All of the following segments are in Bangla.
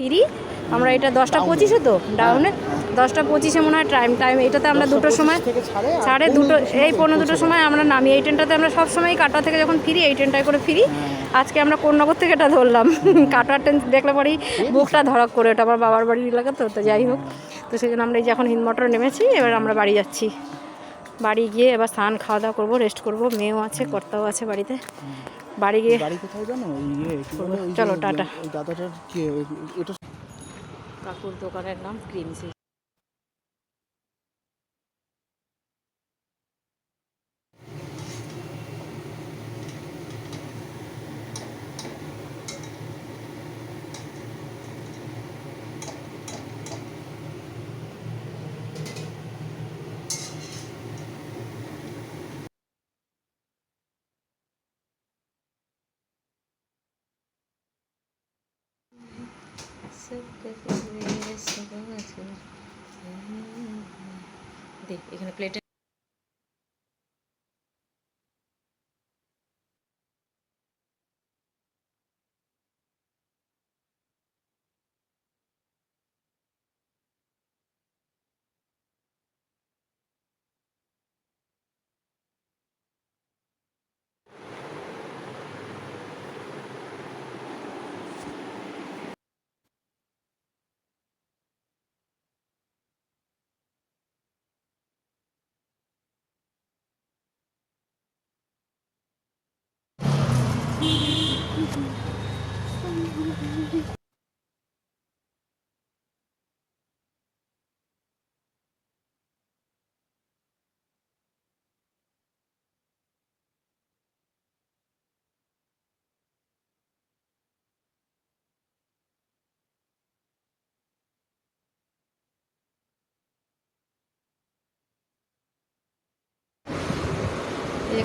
ফিরি। আমরা এটা দশটা পঁচিশে তো ডাউনে দশটা পঁচিশে মনে হয় টাইম টাইম এটাতে আমরা দুটোর সময় সাড়ে দুটো এই পনেরো দুটোর সময় আমরা নামি এই ট্রেনটাতে আমরা সব সময় কাটোয়া থেকে যখন ফিরি এই ট্রেনটায় করে ফিরি। আজকে আমরা কোন্নগর থেকে এটা ধরলাম। কাটোয়ার ট্রেন দেখলে পরেই বুকটা ধরক করে ওটা আমার বাবার বাড়ির এলাকা তো তো যাই হোক। তো সেই জন্য আমরা এই যে এখন হিন্দমটর নেমেছি এবার আমরা বাড়ি যাচ্ছি। বাড়ি গিয়ে এবার স্নান খাওয়া দাওয়া করব রেস্ট করব। মেয়েও আছে কর্তাও আছে বাড়িতে। বাড়ি গিয়ে বাড়ি কোথায় জানো? ইয়ে চলো, টাটা। দাদাটার কি এটা কাকুর দোকানের নাম ক্রিমসি। দেখ এখানে প্লেটে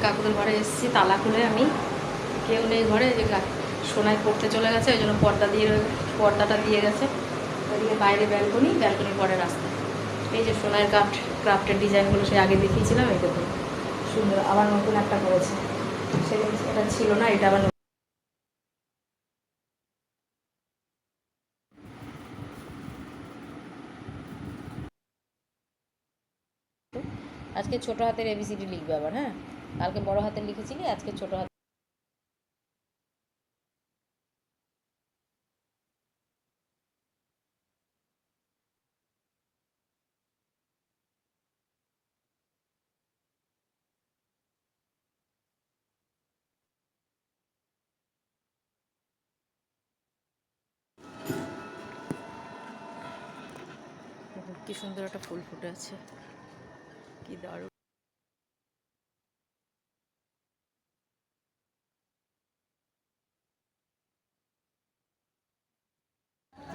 কাকুদের ঘরে এসেছি তালা খুলে আমি। কেউ নেই ঘরে যে সোনায় পড়তে চলে গেছে, ওই জন্য পর্দা দিয়ে পর্দাটা দিয়ে গেছে। ওইদিকে বাইরে ব্যালকনি ব্যালকনির পরে রাস্তা। এই যে সোনার ক্রাফট ক্রাফটের ডিজাইনগুলো সে আগে দেখিয়েছিলাম, এই দেখুন। সুন্দর, আবার নতুন একটা করেছে। সেটা এটা ছিল না, এটা আবার। আজকে ছোট হাতের এবিসিডি লিখবে আবার হ্যাঁ? কালকে বড় হাতের লিখেছিলি, আজকে ছোট হাত কি সুন্দর একটা ফুল ফুটে আছে। কি দারুণ।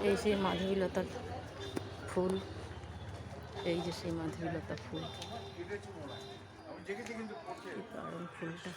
এই সেই মাধবীলতার ফুল। এই যে সেই মাধবীলতা ফুল। ফুলটা।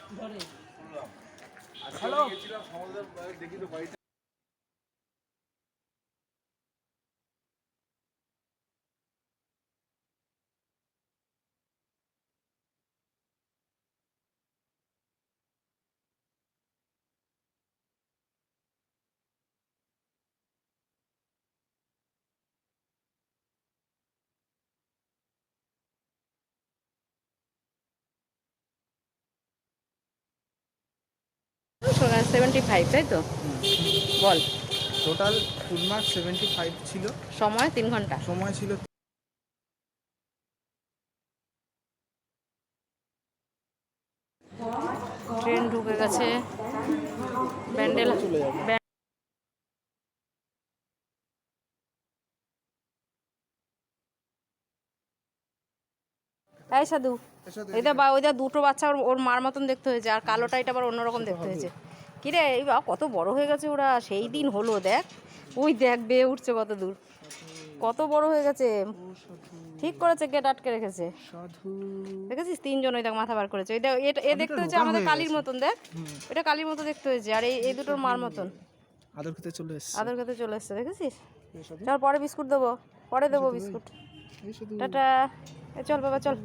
সেভেন্টি ফাইভ তাই তো? বল। Total full mark seventy five ছিল। সময় তিন ঘণ্টা। সময় ছিল ট্রেন ঢুকে গেছে। ব্যান্ডেল এই সাধু এইটা বা ওইটা দুটো বাচ্চা ওর মার মতন দেখতে হয়েছে আর কালোটা এটা আবার অন্যরকম দেখতে হয়েছে। কিরে এই বা কত বড় হয়ে গেছে ওরা সেই দিন হলো দেখ। ওই দেখ বেয়ে উঠছে কত দূর। কত বড় হয়ে গেছে। ঠিক করেছে গেট আটকে রেখেছে। দেখেছিস? তিনজন ওই দেখ মাথা বার করেছে। এটা এটা এ দেখতে হচ্ছে আমাদের কালির মতন দেখ। এটা কালির মতো দেখতে হয়েছে আর এই এই দুটোর মার মতন। আদর খেতে চলে এসছে। আদর খেতে চলে এসছে দেখেছিস? চল পরে বিস্কুট দেবো। পরে দেবো বিস্কুট। টাটা। চল বাবা চল।